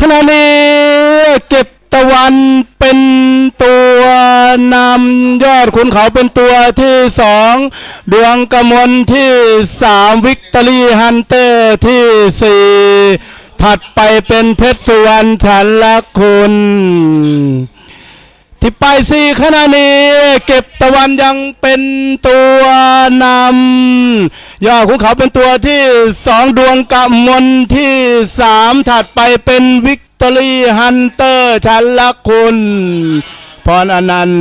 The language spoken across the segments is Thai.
ขณะนี้เก็บตะวันเป็นตัวนำยอดขุนเขาเป็นตัวที่สองดวงกระมวลที่สามวิกตอรี่ฮันเตอร์ที่สี่ถัดไปเป็นเพชรสุวรรณฉันละคุณ ที่ไปสี่ขณะนี้เก็บตะวันยังเป็นตัวนำยอดขุนเขาเป็นตัวที่สองดวงกำมลที่สามถัดไปเป็นวิกตอรี่ฮันเตอร์ชันละคุณพรอนันต์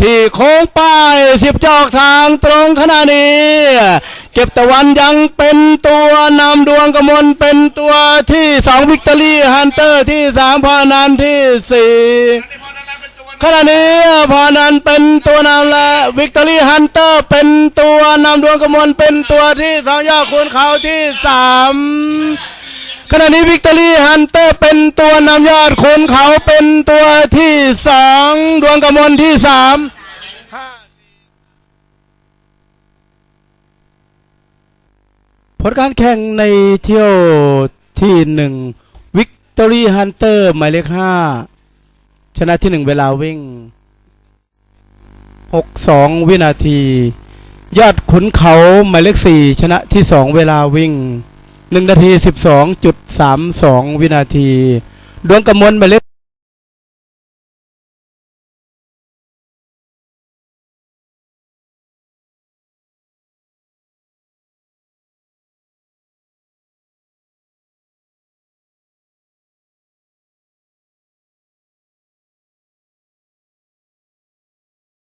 ที่โค้งป้ายสิบจอกทางตรงขณะนี้ เก็บตะวันยังเป็นตัวนำดวงกำมลเป็นตัวที่สองวิกตอรี่ฮันเตอร์ที่สามพรอนันต์ที่สี่ ขณะนี้พอนันเป็นตัวนำและวิกตอรี่ฮันเตอร์เป็นตัวนำดวงกมลเป็นตัวที่สองยอดคูณเขาที่สามขณะนี้วิกตอรี่ฮันเตอร์เป็นตัวนำยอดคูณเขาเป็นตัวที่สองดวงกมลที่สามผลการแข่งในเที่ยวที่หนึ่งวิกตอรี่ฮันเตอร์หมายเลขห้า ชนะที่หนึ่งเวลาวิ่งหกสองวินาที ยอดขุนเขาหมายเลขสี่ชนะที่สองเวลาวิ่งหนึ่งนาทีสิบสองจุดสามสองวินาที ดวงกระมวลหมายเลข